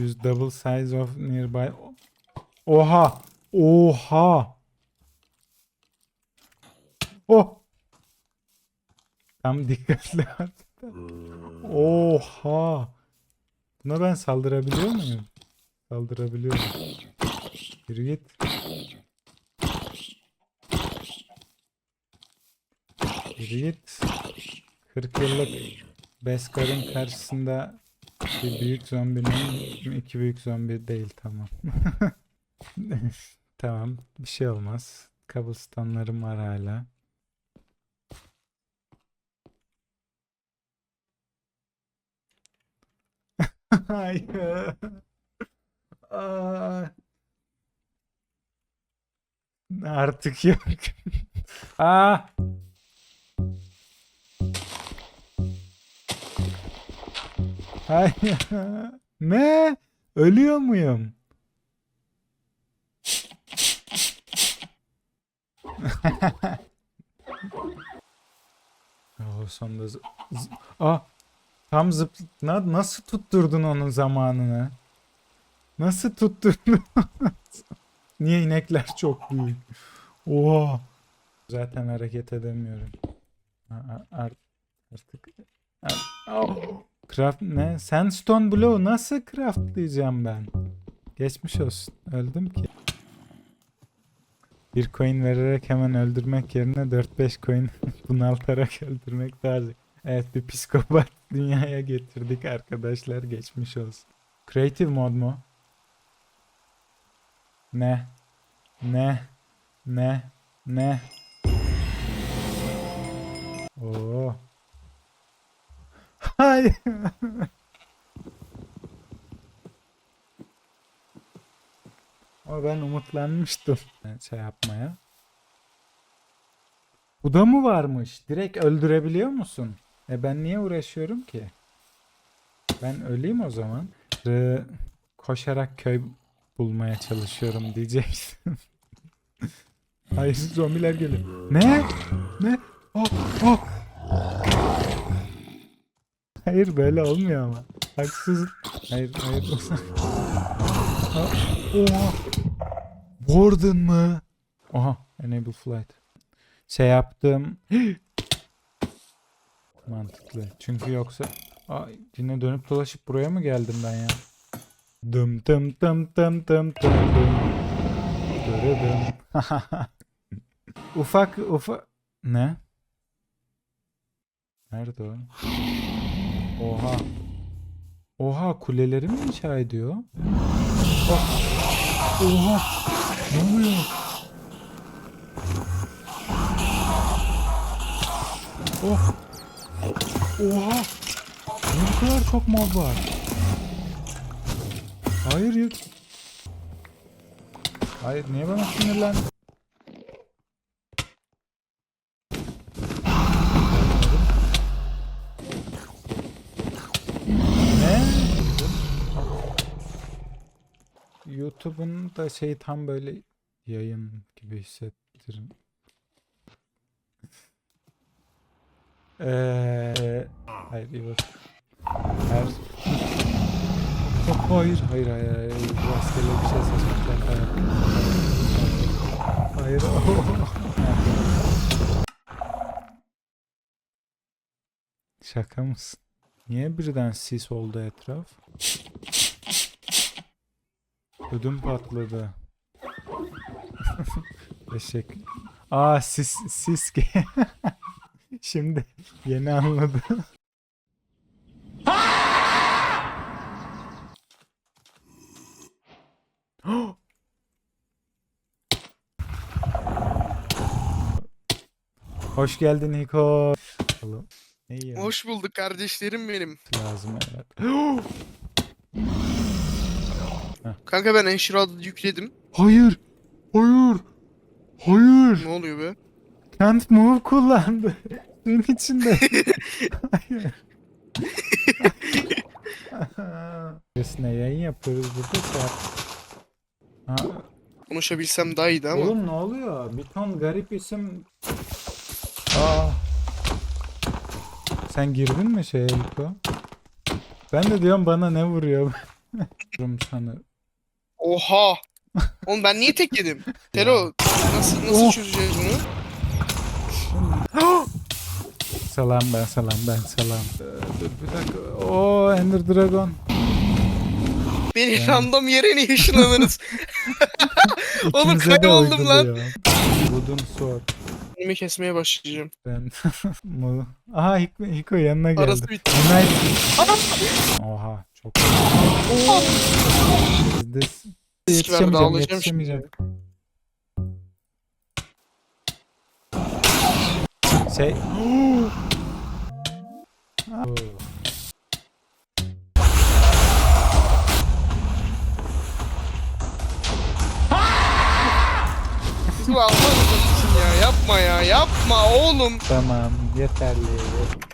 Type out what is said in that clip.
Use double size of nearby. Oha. Oha. Oh. Tam dikkatli at. Oha. Buna ben saldırabiliyor muyum? Saldırabiliyorum. Yürü git. Yürü git. 40 yıllık Beskar'ın karşısında bir büyük zombinin iki büyük zombi değil tamam. tamam bir şey olmaz. Cobblestone'larım var hala. Hayır. Artık yok. Aa. Hayır. Ne? Ölüyor muyum? oh, zı- zı- Aa, tam zıp Na- nasıl tutturdun onun zamanını? Nasıl tutturdun? Niye inekler çok büyük? Oha. Zaten hareket edemiyorum. A- a- ar- Artık Ar- Au. Craft ne? Sandstone bloğu nasıl craftlayacağım ben? Geçmiş olsun. Öldüm ki. Bir coin vererek hemen öldürmek yerine 4-5 coin bunaltarak öldürmek daha. Evet bir psikopat dünyaya getirdik arkadaşlar. Geçmiş olsun. Creative mod mu? Ne? Ne? Ne? Ne? Oo. Hayır. Ama ben umutlanmıştım şey yapmaya. Bu da mı varmış? Direkt öldürebiliyor musun? E ben niye uğraşıyorum ki? Ben öleyim o zaman. Rı- koşarak köy bulmaya çalışıyorum diyeceksin. Hayır zombiler geliyor. Ne? Ne? Oh, oh. Hayır böyle olmuyor ama. Haksız. Hayır hayır. Ha, Oha. Warden mı? Oha. Enable flight. Şey yaptım. Mantıklı. Çünkü yoksa Ay, yine dönüp dolaşıp buraya mı geldim ben ya? Dım dım dım dım dım dım dım. Dırıdım. ufak ufak ne? Nerede o? Oha. Oha kuleleri mi inşa ediyor? Oh. Oha. Ne oluyor? Oh. Oha. Bu kadar çok mob var? Hayır. Hayır niye bana sinirlendin? Ne? YouTube'un da şey tam böyle yayın gibi hissettirin. Eee hayır iyi bak. Her Oh, hayır hayır hayır hayır rastgele bir şey seçmişler hayır. Hayır. Şaka mısın? Niye birden sis oldu etraf? Ödüm patladı. Teşekkür. Aa sis sis ge- Şimdi yeni anladım. Hoş geldin yiyorsun? Hoş bulduk kardeşlerim benim. Lazım evet. Kanka ben Enshroud'u yükledim. Hayır. Hayır. Hayır. Ne oluyor be? Can't move kullandı. Suyun içinde. Hayır. Üstüne yayın yapıyoruz burada. Ha, Konuşabilsem daha iyiydi ama. Oğlum ne oluyor? Bir ton garip isim. Aa. Sen girdin mi şeye Niko? Ben de diyorum bana ne vuruyor? Durum sana. Oha. Oğlum ben niye tek yedim? Telo nasıl nasıl Oh. çözeceğiz bunu? Salam ben salam ben salam. Ee, dur bir dakika. Oo Ender Dragon. Beni random yere niye ışınladınız? Oğlum İkimize de kayboldum lan. uyguluyor. Wooden sword. Önümü kesmeye başlayacağım. Ben. Mu- Aha Hiko, Hiko yanına geldi. Arası bitti. Unite. Oha çok. Bizde yetişemeyeceğim ağlayacağım yetişemeyeceğim. Şey. Allah'ın ya yapma ya yapma oğlum. Tamam yeterli.